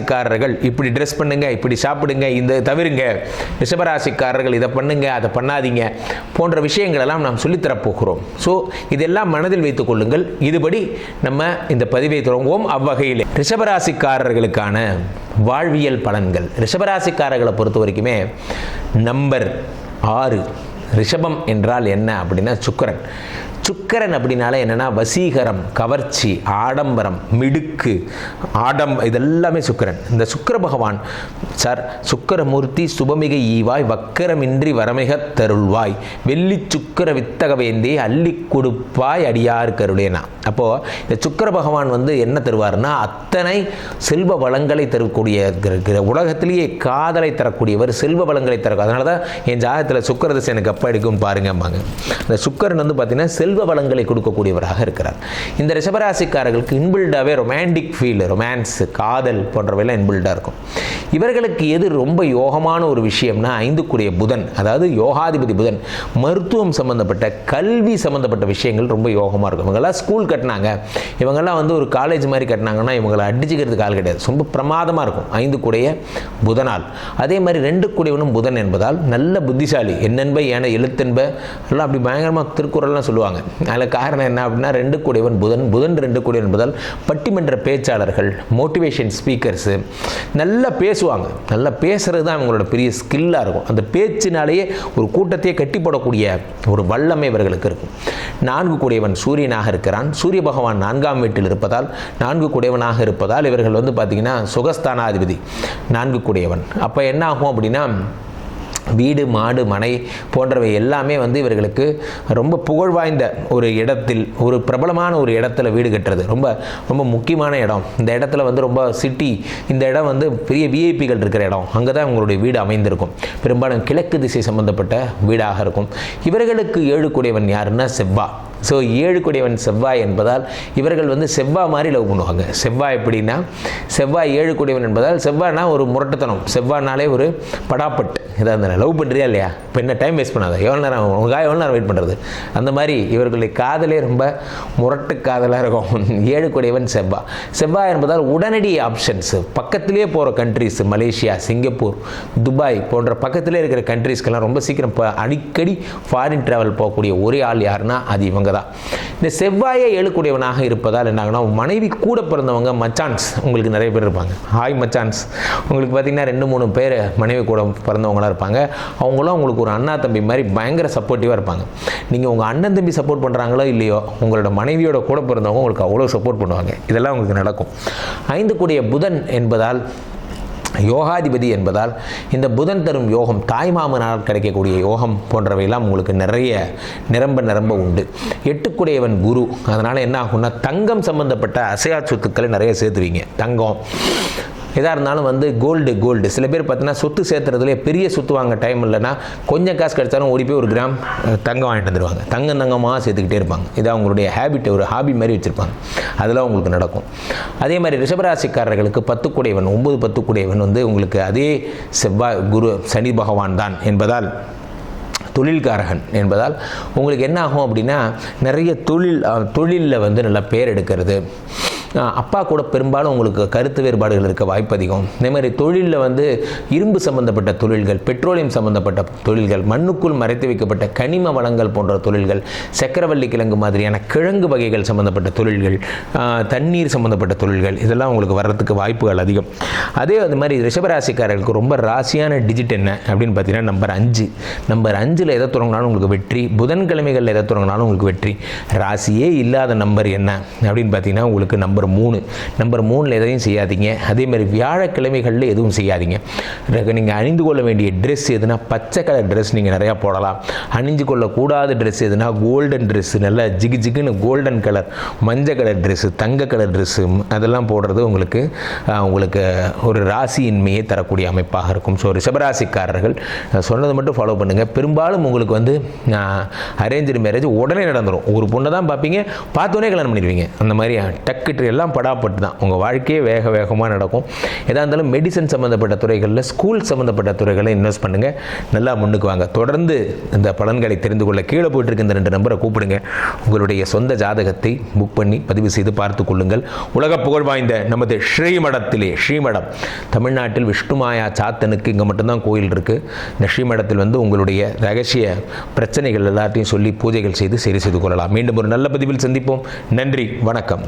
ரிஷபராசிக்காரர்கள் இப்படி ட்ரெஸ் பண்ணுங்க இப்படி சாப்பிடுங்க இந்த தவிருங்க. ரிஷபராசிக்காரர்கள் இதை பண்ணுங்க அதை பண்ணாதீங்க போன்ற விஷயங்களெல்லாம் நாம் சொல்லித்தரப்போகிறோம் ஸோ இதெல்லாம் மனதில் வைத்துக் கொள்ளுங்கள். இதுபடி நம்ம இந்த பதிவை தொடங்குவோம். அவ்வகையில் ரிஷபராசிக்காரர்களுக்கான வாழ்வியல் பலன்கள். ரிஷபராசிக்காரர்களை பொறுத்த வரைக்குமே நம்பர் ஆறு ரிஷபம் என்றால் என்ன அப்படின்னா சுக்கரன். சுக்கிரன் அப்படின்னாலே என்னென்னா வசீகரம் கவர்ச்சி ஆடம்பரம் மிடுக்கு ஆடம் இதெல்லாமே சுக்கிரன். இந்த சுக்கர பகவான் சார் சுக்கிரமூர்த்தி சுபமிகை ஈவாய் வக்கரமின்றி வரமிக தருள்வாய். வெள்ளி சுக்கிர வித்தக வேந்தி அள்ளி கொடுப்பாய் அடியார் கருளேனா அப்போது இந்த சுக்கர பகவான் வந்து என்ன தருவார்னா அத்தனை செல்வ வளங்களை தரக்கூடிய உலகத்திலேயே காதலை தரக்கூடியவர் செல்வ வளங்களை தரக்கூடிய அதனால தான் என் ஜாதகத்தில் சுக்கரதசை எனக்கு அப்பா எடுக்கும் பாருங்கம்பாங்க. இந்த சுக்கரன் வந்து பார்த்தீங்கன்னா செல்வ வளங்களை கொடுக்கக்கூடியவராக இருக்கிறார். இந்த ரிஷபராசிக்காரர்களுக்கு இன்பில்டாகவே ரொமான்டிக் ஃபீல் ரொமான்ஸ் காதல் போன்றவையெல்லாம் இன்பில்டாக இருக்கும். இவர்களுக்கு எது ரொம்ப யோகமான ஒரு விஷயம்னா ஐந்துக்குரிய புதன் அதாவது யோகாதிபதி புதன் மருத்துவம் சம்பந்தப்பட்ட கல்வி சம்பந்தப்பட்ட விஷயங்கள் ரொம்ப யோகமாக இருக்கும். இவங்கெல்லாம் ஸ்கூல் கட்டினாங்க. இவங்கெல்லாம் வந்து ஒரு காலேஜ் மாதிரி கட்டினாங்கன்னா இவங்களை அடிச்சுக்கிறதுக்கு ஆள் கிடையாது. ரொம்ப பிரமாதமாக இருக்கும். ஐந்து கூடைய புதனால். அதே மாதிரி ரெண்டு கூடியவனும் புதன் என்பதால் நல்ல புத்திசாலி என்னென்ப ஏன எழுத்தென்ப எல்லாம் அப்படி பயங்கரமாக திருக்குறள்லாம் சொல்லுவாங்க. அதில் காரணம் என்ன அப்படின்னா ரெண்டு கூடியவன் புதன் புதன் ரெண்டு கூடியவன் என்பதால் பட்டிமன்ற பேச்சாளர்கள் மோட்டிவேஷன் ஸ்பீக்கர்ஸு நல்லா பேசுவாங்க. நல்லா பேசுகிறது தான் அவங்களோட பெரிய ஸ்கில்லாக இருக்கும். அந்த பேச்சினாலேயே ஒரு கூட்டத்தையே கட்டி போடக்கூடிய ஒரு வல்லமை இவர்களுக்கு இருக்கும். நான்கு கூடியவன் சூரியனாக இருக்கிறான். சூரிய பகவான் நான்காம் வீட்டில் இருப்பதால் நான்கு கூடியவனாக இருப்பதால் இவர்கள் வந்து பார்த்திங்கன்னா சுகஸ்தானாதிபதி. நான்கு கூடியவன். அப்போ என்ன ஆகும் அப்படின்னா வீடு மாடு மனை போன்றவை எல்லாமே வந்து இவர்களுக்கு ரொம்ப புகழ் வாய்ந்த ஒரு இடத்தில் ஒரு பிரபலமான ஒரு இடத்துல வீடு கட்டுறது. ரொம்ப ரொம்ப முக்கியமான இடம். இந்த இடத்துல வந்து ரொம்ப சிட்டி இந்த இடம் வந்து பெரிய விஐபிகள் இருக்கிற இடம். அங்கே தான் உங்களுடைய வீடு அமைந்திருக்கும். பெரும்பாலும் கிழக்கு திசை சம்பந்தப்பட்ட வீடாக இருக்கும். இவர்களுக்கு ஏழுக்கூடியவன் யாருன்னா செவ்வா. ஸோ ஏழு கொடியவன் செவ்வாய் என்பதால் இவர்கள் வந்து செவ்வாய் மாதிரி லவ் பண்ணுவாங்க. செவ்வாய் எப்படின்னா செவ்வாய் ஏழு கொடியவன் என்பதால் செவ்வாய்னா ஒரு முரட்டுத்தனம். செவ்வாய்னாலே ஒரு படாப்பட்டு. இதாக அந்த லவ் பண்ணுறியா இல்லையா? இப்போ என்ன டைம் வேஸ்ட் பண்ணாத? எவ்வளோ நேரம் உங்களுக்காக எவ்வளோ நேரம் வெயிட் பண்ணுறது அந்த மாதிரி இவர்களுடைய காதலே ரொம்ப முரட்டு காதலாக இருக்கும். ஏழு கொடியவன் செவ்வாய் செவ்வாய் என்பதால் உடனடி ஆப்ஷன்ஸு பக்கத்திலே போகிற கண்ட்ரிஸ் மலேசியா சிங்கப்பூர் துபாய் போன்ற பக்கத்திலே இருக்கிற கண்ட்ரிஸ்க்கெல்லாம் ரொம்ப சீக்கிரம் இப்போ அடிக்கடி ஃபாரின் ட்ராவல் போகக்கூடிய ஒரே ஆள் யாருன்னா அது இவங்க தான் இந்த செவ்வாயை ஏழுக்கூடியவனாக இருப்பதால் என்னாகனா மனைவி கூட பிறந்தவங்க மச்சான்ஸ் உங்களுக்கு நிறைய பேர் இருப்பாங்க. ஹாய் மச்சான்ஸ். உங்களுக்கு பார்த்தீங்கன்னா ரெண்டு மூணு பேர் மனைவி கூட பிறந்தவங்களாம் இருப்பாங்க. அவங்களும் உங்களுக்கு ஒரு அண்ணா தம்பி மாதிரி பயங்கர சப்போர்ட்டிவாக இருப்பாங்க. நீங்கள் உங்கள் அண்ணன் தம்பி சப்போர்ட் பண்ணுறாங்களோ இல்லையோ உங்களோட மனைவியோட கூட பிறந்தவங்க உங்களுக்கு அவ்வளோ சப்போர்ட் பண்ணுவாங்க. இதெல்லாம் உங்களுக்கு நடக்கும். ஐந்து கூடிய புதன் என்பதால் யோகாதிபதி என்பதால் இந்த புதன் தரும் யோகம் தாய்மாமனால் கிடைக்கக்கூடிய யோகம் போன்றவையெல்லாம் உங்களுக்கு நிறைய நிரம்ப நிரம்ப உண்டு. எட்டுக்குடையவன் குரு. அதனால் என்ன ஆகும்னா தங்கம் சம்பந்தப்பட்ட அசையா சொத்துக்களை நிறைய சேர்த்துவீங்க. தங்கம் எதாக இருந்தாலும் வந்து கோல்டு கோல்டு சில பேர் பார்த்தீங்கன்னா சொத்து சேர்த்துறதுலே பெரிய சொத்து வாங்க டைம் இல்லைன்னா கொஞ்சம் காசு கிடைச்சாலும் ஓடி போய் ஒரு கிராம் தங்கம் வாங்கிட்டு வந்துடுவாங்க தங்கம் தங்கமாக சேர்த்துக்கிட்டே இருப்பாங்க. இது அவங்களுடைய ஹேபிட் ஒரு ஹாபி மாதிரி வச்சுருப்பாங்க. அதெல்லாம் உங்களுக்கு நடக்கும். அதே மாதிரி ரிஷபராசிக்காரர்களுக்கு ஒம்போது பத்து குடையவன் வந்து உங்களுக்கு அதே செவ்வாய் குரு சனி பகவான் தான் என்பதால் தொழில்காரகன் என்பதால் உங்களுக்கு என்ன ஆகும் அப்படின்னா நிறைய தொழில் தொழிலில் வந்து நல்லா பேர் எடுக்கிறது. அப்பா கூட பெரும்பாலும் உங்களுக்கு கருத்து வேறுபாடுகள் இருக்க வாய்ப்பு அதிகம். இதே மாதிரி தொழிலில் வந்து இரும்பு சம்பந்தப்பட்ட தொழில்கள் பெட்ரோலியம் சம்பந்தப்பட்ட தொழில்கள் மண்ணுக்குள் மறைத்து வைக்கப்பட்ட கனிம வளங்கள் போன்ற தொழில்கள் சக்கரவள்ளி கிழங்கு மாதிரியான கிழங்கு வகைகள் சம்பந்தப்பட்ட தொழில்கள் தண்ணீர் சம்பந்தப்பட்ட தொழில்கள் இதெல்லாம் உங்களுக்கு வர்றதுக்கு வாய்ப்புகள் அதிகம். அதே அது மாதிரி ரிஷபராசிக்காரர்களுக்கு ரொம்ப ராசியான டிஜிட் என்ன அப்படின்னு பார்த்தீங்கன்னா நம்பர் அஞ்சு. நம்பர் அஞ்சில் எதை தொடங்கினாலும் உங்களுக்கு வெற்றி. புதன்கிழமைகளில் எதை தொடங்கினாலும் உங்களுக்கு வெற்றி. ராசியே இல்லாத நம்பர் என்ன அப்படின்னு பார்த்தீங்கன்னா உங்களுக்கு நம்பர் மூணு. நம்பர் மூணில் எதையும் செய்யாதீங்க. அதே மாதிரி வியாழக்கிழமைகளில் எதுவும் செய்யாதீங்க. நீங்கள் அணிந்து கொள்ள வேண்டிய ட்ரெஸ் எதுனா பச்சை கலர் ட்ரெஸ் நீங்கள் நிறையா போடலாம். அணிஞ்சு கொள்ளக்கூடாத ட்ரெஸ் எதுனா கோல்டன் ட்ரெஸ் நல்லா ஜிகு ஜிகுன்னு கோல்டன் கலர் மஞ்சள் கலர் ட்ரெஸ்ஸு தங்க கலர் ட்ரெஸ்ஸு அதெல்லாம் போடுறது உங்களுக்கு உங்களுக்கு ஒரு ராசியின்மையை தரக்கூடிய அமைப்பாக இருக்கும். ஸோ ரிஷபராசிக்காரர்கள் சொன்னதை மட்டும் ஃபாலோ பண்ணுங்கள் பெரும்பாலும் உங்களுக்கு வந்து அரேஞ்சு மேரேஜ் உடனே நடந்துடும் ஒரு பொண்ணை தான் பார்ப்பீங்க பார்த்தோன்னே கல்யாணம் பண்ணிடுவீங்க. அந்த மாதிரி டக்கு எல்லாம் படாப்பட்டு தான். உங்கள் வாழ்க்கையே வேக வேகமாக நடக்கும். எதாக இருந்தாலும் மெடிசன் சம்மந்தப்பட்ட துறைகளில் ஸ்கூல் சம்மந்தப்பட்ட துறைகளில் இன்வெஸ்ட் பண்ணுங்கள் நல்லா முன்னுக்கு வாங்க. தொடர்ந்து இந்த பலன்களை தெரிந்து கொள்ள கீழே போயிட்டு இருக்க இந்த ரெண்டு நம்பரை கூப்பிடுங்க. உங்களுடைய சொந்த ஜாதகத்தை புக் பண்ணி பதிவு செய்து பார்த்து கொள்ளுங்கள். உலக புகழ் வாய்ந்த நமது ஸ்ரீமடத்திலே ஸ்ரீமடம். தமிழ்நாட்டில் விஷ்ணுமாயா சாத்தனுக்கு இங்கே மட்டும்தான் கோயில் இருக்குது இந்த ஸ்ரீமடத்தில் வந்து உங்களுடைய ரகசிய பிரச்சனைகள் எல்லாத்தையும் சொல்லி பூஜைகள் செய்து சரி செய்து கொள்ளலாம். மீண்டும் ஒரு நல்ல பதிவில் சந்திப்போம். நன்றி வணக்கம்.